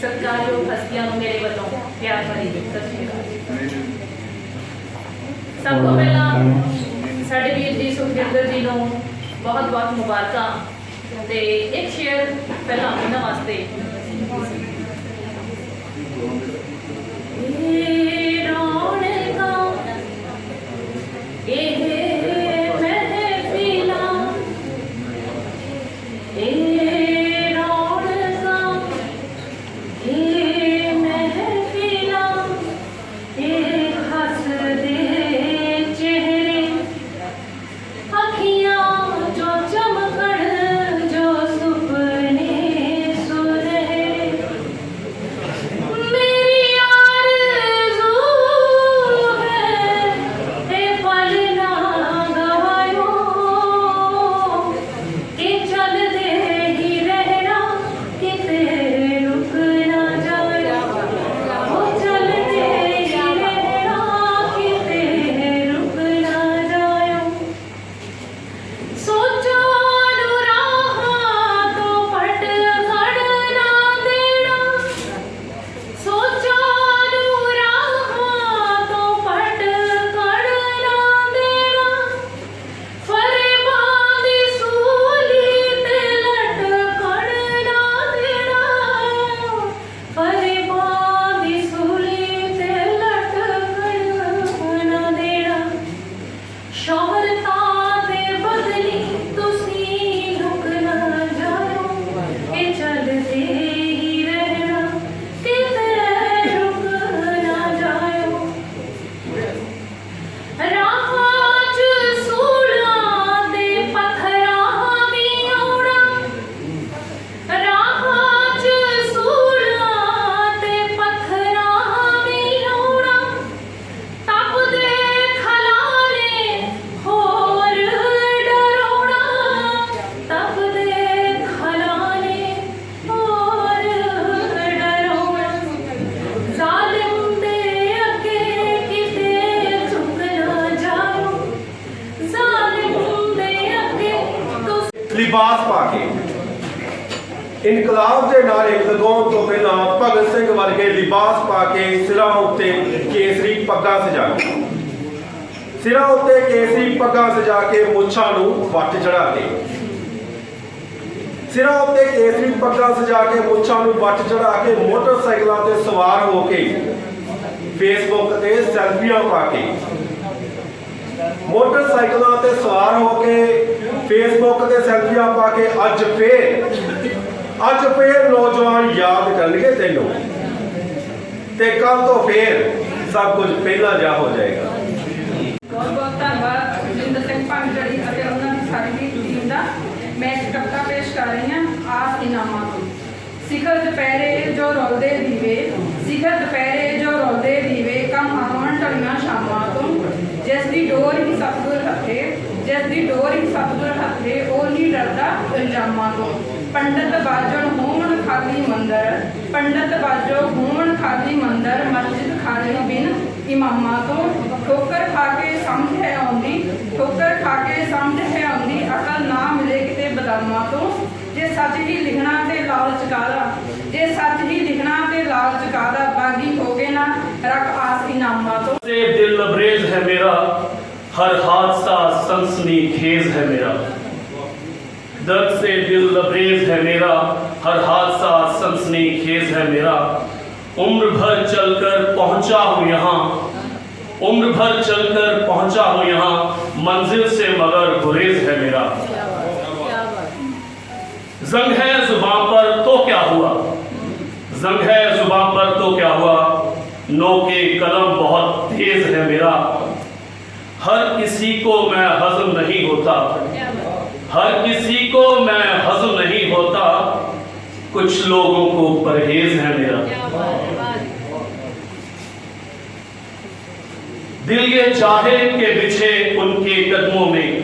ਸਤਿਕਾਰਯੋਗ ਹਸਤੀਆਂ ਨੂੰ ਮੇਰੇ ਵੱਲੋਂ ਪਿਆਰ ਭਰੀ ਸਤਿ ਸ਼੍ਰੀ ਅਕਾਲ। ਸਭ ਤੋਂ ਪਹਿਲਾਂ ਸਾਡੇ ਵੀਰ ਜੀ ਸੁਖਜਿੰਦਰ ਜੀ ਨੂੰ ਬਹੁਤ ਬਹੁਤ ਮੁਬਾਰਕਾਂ ਤੇ ਇੱਕ ਸ਼ੇਅਰ ਪਹਿਲਾਂ ਉਹਨਾਂ ਵਾਸਤੇ ਇਨਕਲਾਬ ਦੇ ਨਾਰੇ ਲਗਾਉਣ ਤੋਂ ਪਹਿਲਾਂ ਭਗਤ ਸਿੰਘ ਵਰਗੇ ਲਿਬਾਸ ਪਾ ਕੇ ਸਿਰਾਂ ਉੱਤੇ ਕੇਸਰੀ ਪੱਗਾਂ ਸਜਾ ਕੇ ਸਿਰਾਂ ਉੱਤੇ ਕੇਸਰੀ ਪੱਗਾਂ ਸਜਾ ਕੇ ਮੁੱਛਾਂ ਨੂੰ ਵੱਟ ਚੜਾ ਕੇ ਸਿਰਾਂ ਉੱਤੇ ਕੇਸਰੀ ਪੱਗਾਂ ਸਜਾ ਕੇ ਮੁੱਛਾਂ ਨੂੰ ਵੱਟ ਚੜਾ ਕੇ ਮੋਟਰਸਾਈਕਲਾਂ ਤੇ ਸਵਾਰ ਹੋ ਕੇ ਫੇਸਬੁੱਕ ਤੇ ਸੈਲਫੀਆਂ ਪਾ ਕੇ ਮੋਟਰਸਾਈਕਲਾਂ ਤੇ ਸਵਾਰ ਹੋ ਕੇ ਫੇਸਬੁੱਕ ਤੇ ਸੈਲਫੀਆਂ ਪਾ ਕੇ ਅੱਜ ਫੇਰ ਅੱਜ ਫੇਰ ਨੌਜਵਾਨ ਯਾਦ ਕਰਨਗੇ ਤੈਨੂੰ। ਤੇ ਕੱਲ ਤੋਂ ਫੇਰ ਸਭ ਕੁਝ ਪਹਿਲਾਂ ਜਾ ਹੋ ਜਾਏਗਾ। ਬਹੁਤ ਬਹੁਤ ਧੰਨਵਾਦ ਜਿੰਦਰ ਸਿੰਘ ਭਾਂਜੜੀ ਅਤੇ ਉਹਨਾਂ ਦੀ ਸਾਰੀ ਟੀਮ ਦਾ। ਮੈਂ ਇੱਕ ਕਵਿਤਾ ਪੇਸ਼ ਕਰ ਰਹੀ ਹਾਂ ਆਸ ਇਨਾਮਾਂ ਤੋਂ। ਸਿਖਰ ਦੁਪਹਿਰੇ ਜੋ ਰੋਲਦੇ ਦੀਵੇ, ਸਿਖਰ ਦੁਪਹਿਰੇ ਜੋ ਰੋਲਦੇ ਦੀਵੇ, ਕੰਮ ਆਵਣ ਢਲੀਆਂ ਸ਼ਾਮਾਂ ਤੋਂ। ਜਿਸ ਦੀ ਡੋਰ ਹੀ ਸਤਿਗੁਰ ਹੱਥੇ, ਜਿਸ ਦੀ ਡੋਰ ਹੀ ਸਤਿਗੁਰ ਹੱਥੇ, ਉਹ ਨਹੀਂ ਡਰਦਾ ਇਲਜ਼ਾਮਾਂ ਤੋਂ। ਪੰਡਤ ਬਾਜਣ ਹੋਵਣ ਖਾਲੀ ਮੰਦਰ, ਪੰਡਤ ਬਾਜੋ ਹੋਵਣ ਖਾਲੀ ਮੰਦਰ, ਮਸਜਿਦ ਖਾਨੇ ਬਿਨ ਇਮਾਮਾਂ ਤੋਂ। ਠੋਕਰ ਖਾ ਕੇ ਸਮਝ ਹੈ ਆਉਂਦੀ, ਠੋਕਰ ਖਾ ਕੇ ਸਮਝ ਹੈ ਆਉਂਦੀ, ਅਕਲ ਨਾ ਮਿਲੇ ਕਿਤੇ ਬਦਾਮਾਂ ਤੋਂ। ਜੇ ਸੱਚ ਹੀ ਲਿਖਣਾ ਤੇ ਲਾਲਚ ਕਾਲਾ ਜੇ ਸੱਚ ਹੀ ਲਿਖਣਾ ਤੇ ਲਾਲਚ ਕਾਲਾ ਬਾਗੀ ਹੋਗੇ ਨਾ ਰੱਖ ਆਸ ਇਨਾਮਾਂ ਤੋਂ। ਸੇ ਦਿਲ ਲਬਰੇਜ਼ ਹੈ ਮੇਰਾ, ਹਰ ਹਾਦਸਾ ਸੰਸਨੀ ਖੇਜ਼ ਹੈ ਮੇਰਾ। درد سے دل لبریز ہے میرا، ہر حادثہ سنسنی خیز ہے میرا۔ عمر بھر چل کر پہنچا ہوں یہاں۔ عمر بھر چل کر پہنچا ہوں یہاں۔ منزل سے مگر گریز ہے میرا۔ زنگ ہے زبان پر تو کیا ہوا؟ زنگ ہے زبان پر تو کیا ہوا؟ نو کے قلم بہت تیز ہے میرا۔ ہر کسی کو میں ہضم نہیں ہوتا۔ ہر کسی کو میں حضم نہیں ہوتا، کچھ لوگوں کو پرہیز ہے میرا۔ دل یہ چاہے کہ بچھے ان کے قدموں میں،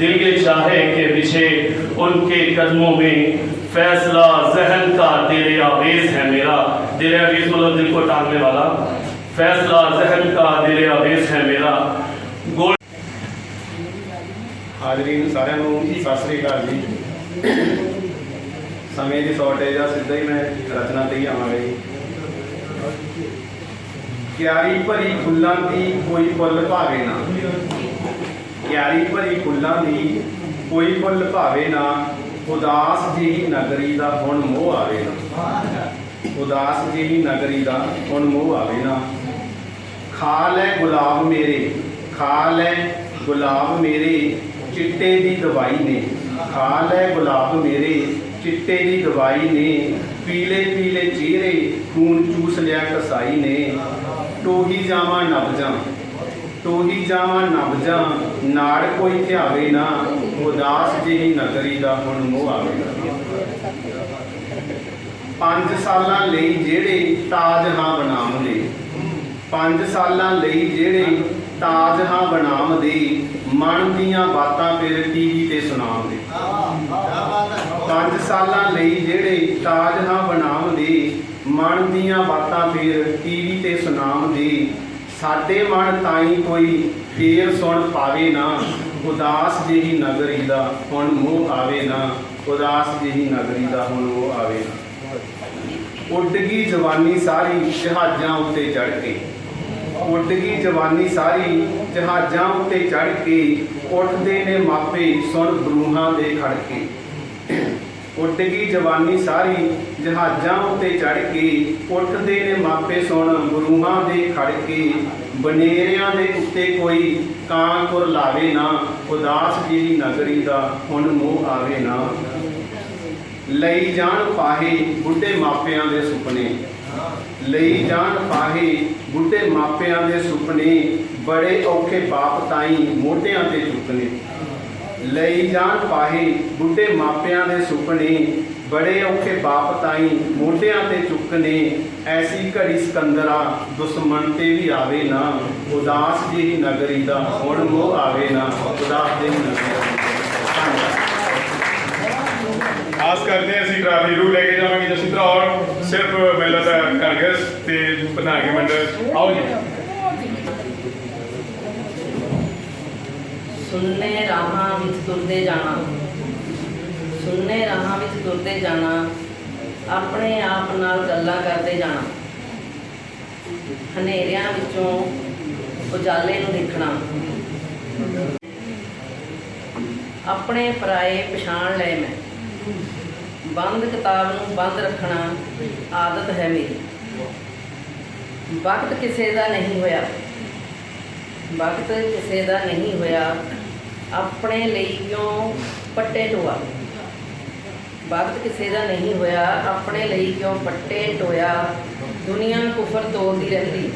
دل یہ چاہے کہ بچھے ان کے قدموں میں فیصلہ ذہن کا تیرے آویز ہے میرا۔ دل آویز مطلب دل کو ٹانگنے والا۔ فیصلہ ذہن کا دل آویز ہے میرا۔ ਹਾਜ਼ਰੀਨ ਸਾਰਿਆਂ ਨੂੰ ਸਤਿ ਸ੍ਰੀ ਅਕਾਲ ਜੀ। ਸਮੇਂ ਦੀ ਸ਼ਾਰਟੇਜ ਆ, ਸਿੱਧਾ ਹੀ ਮੈਂ ਰਚਨਾ ਤੇ ਹੀ ਆਵਾਂਗਾ ਜੀ। ਕਿਆਰੀ ਭਰੀ ਫੁੱਲਾਂ ਦੀ ਕੋਈ ਫੁੱਲ ਭਾਵੇ ਨਾ। ਕਿਆਰੀ ਭਰੀ ਫੁੱਲਾਂ ਦੀ ਕੋਈ ਫੁੱਲ ਭਾਵੇ ਨਾ। ਉਦਾਸ ਜਿਹੀ ਨਗਰੀ ਦਾ ਹੁਣ ਮੋਹ ਆਵੇ ਨਾ। ਉਦਾਸ ਜਿਹੀ ਨਗਰੀ ਦਾ ਹੁਣ ਮੋਹ ਆਵੇ ਨਾ। ਖਾ ਲੈ ਗੁਲਾਬ ਮੇਰੇ, ਖਾ ਲੈ ਗੁਲਾਬ ਮੇਰੇ। ਚਿੱਟੇ ਦੀ ਦਵਾਈ ਨੇ। ਖਾ ਲੈ ਗੁਲਾਬ ਮੇਰੇ, ਚਿੱਟੇ ਦੀ ਦਵਾਈ ਨੇ। ਪੀਲੇ ਪੀਲੇ ਚਿਹਰੇ, ਖੂਨ ਚੂਸ ਲਿਆ ਕਸਾਈ ਨੇ। ਟੋਹੀ ਜਾਵਾਂ ਨਬਜਾਂ ਟੋਹੀ ਜਾਵਾਂ ਨਬਜਾਂ ਨਾੜ ਕੋਈ ਧਿਆਵੇ ਨਾ, ਉਦਾਸ ਜਿਹੀ ਨਗਰੀ ਦਾ ਹੁਣ ਮੋਹ ਆਵੇ ਪੰਜ ਸਾਲਾਂ ਲਈ ਜਿਹੜੇ ਤਾਜ ਹਾਂ ਬਣਾਉਂਦੇ ਪੰਜ ਸਾਲਾਂ ਲਈ ਜਿਹੜੇ ਤਾਜ ਹਾਂ ਬਣਾਉਂਦੇ ਮਨ ਦੀਆਂ ਬਾਤਾਂ ਫਿਰ ਟੀਵੀ ਤੇ ਸੁਣਾਉਂਦੇ। ਪੰਜ ਸਾਲਾਂ ਲਈ ਜਿਹੜੇ ਤਾਜ ਹਾਂ ਬਣਾਉਂਦੇ ਮਨ ਦੀਆਂ ਬਾਤਾਂ ਫਿਰ ਟੀਵੀ ਤੇ ਸੁਣਾਉਂਦੇ, ਸਾਡੇ ਮਨ ਤਾਈ ਕੋਈ ਫੇਰ ਸੁਣ ਪਾਵੇ ਨਾ। ਉਦਾਸ ਜਿਹੀ ਨਗਰੀ ਦਾ ਹੁਣ ਮੋਹ ਆਵੇ ਨਾ। ਉਦਾਸ ਜਿਹੀ ਨਗਰੀ ਦਾ ਹੁਣ ਮੋਹ ਆਵੇ ਨਾ। ਉੱਡ ਗਈ ਜਵਾਨੀ ਸਾਰੀ ਜਹਾਜ਼ਾਂ ਉੱਤੇ ਚੜ ਕੇ। ਉੱਡ ਗਈ ਜਵਾਨੀ ਸਾਰੀ ਜਹਾਜ਼ਾਂ ਉੱਤੇ ਚੜ ਕੇ ਉੱਠਦੇ ਨੇ ਮਾਪੇ ਸੁਣ ਬਰੂਹਾਂ ਦੇ ਖੜਕੇ। ਉੱਡ ਗਈ ਜਵਾਨੀ ਸਾਰੀ ਜਹਾਜ਼ਾਂ ਉੱਤੇ ਚੜ ਕੇ ਉੱਠਦੇ ਨੇ ਮਾਪੇ ਸੁਣ ਬਰੂਹਾਂ ਦੇ ਖੜ ਕੇ ਬਨੇਰਿਆਂ ਦੇ ਉੱਤੇ ਕੋਈ ਕਾਂ ਕੁਰ ਲਾਵੇ ਨਾ, ਉਦਾਸ ਜਿਹੀ ਨਗਰੀ ਦਾ ਹੁਣ ਮੋਹ ਆਵੇ ਨਾ। ਲਈ ਜਾਣ ਪਾਹੇ ਬੁੱਢੇ ਮਾਪਿਆਂ ਦੇ ਸੁਪਨੇ। ਲਈ ਜਾਣ ਪਾਹੇ ਬੁੱਢੇ ਮਾਪਿਆਂ ਦੇ ਸੁਪਨੇ, ਬੜੇ ਔਖੇ ਬਾਪ ਤਾਈ ਮੋਢਿਆਂ ਤੇ ਚੁੱਕਨੇ। ਲਈ ਜਾਣ ਪਾਹੇ ਬੁੱਢੇ ਮਾਪਿਆਂ ਦੇ ਸੁਪਨੇ, ਬੜੇ ਔਖੇ ਬਾਪ ਤਾਈ ਮੋਢਿਆਂ ਤੇ ਚੁੱਕਨੇ। ਐਸੀ ਘੜੀ ਸਕੰਦਰਾ ਦੁਸ਼ਮਣ ਤੇ ਵੀ ਆਵੇ ਨਾ, ਉਦਾਸ ਜਿਹੀ ਨਗਰੀ ਦਾ ਹੁਣ ਮੋਹ ਆਵੇ ਨਾ, ਉਦਾਸ ਜਿਹੀ ਨਗਰੀ ਦਾ ਧੰਨਵਾਦ ਆਸ ਕਰਦੇ ਹਾਂ, ਅਸੀਂ ਟਰਾਲੀ ਰੂ ਲੈ ਕੇ ਜਾਵਾਂਗੇ ਜਸਿੰਦਰਾ ਔਰ ਸਿਰਫ ਮੈਨੂੰ ਕਾਂਗਰਸ ਤੇ ਪ੍ਰਧਾਨਗੀ ਮੰਡਲ ਆਓ ਜੀ। ਸੁੰਨੇ ਰਾਹਾਂ ਵਿੱਚ ਤੁਰਦੇ ਜਾਣਾ। ਸੁੰਨੇ ਰਾਹਾਂ ਵਿੱਚ ਤੁਰਦੇ ਜਾਣਾ। ਆਪਣੇ ਆਪ ਨਾਲ ਗੱਲਾਂ ਕਰਦੇ ਜਾਣਾ। ਹਨੇਰਿਆਂ ਵਿੱਚੋਂ ਉਜਾਲੇ ਨੂੰ ਦੇਖਣਾ। ਆਪਣੇ ਪਰਾਏ ਪਛਾਣ ਲਏ ਮੈਂ। ਬੰਦ ਕਿਤਾਬ ਨੂੰ ਬੰਦ ਰੱਖਣਾ ਆਦਤ ਹੈ ਮੇਰੀ। ਵਕਤ ਕਿਸੇ ਦਾ ਨਹੀਂ ਹੋਇਆ। ਵਕਤ ਕਿਸੇ ਦਾ ਨਹੀਂ ਹੋਇਆ, ਆਪਣੇ ਲਈ ਕਿਉਂ ਪੱਟੇ ਟੋਆ? ਵਕਤ ਕਿਸੇ ਦਾ ਨਹੀਂ ਹੋਇਆ, ਆਪਣੇ ਲਈ ਕਿਉਂ ਪੱਟੇ ਟੋਇਆ? ਦੁਨੀਆ ਕੁਫਰ ਤੋੜਦੀ ਰਹਿੰਦੀ।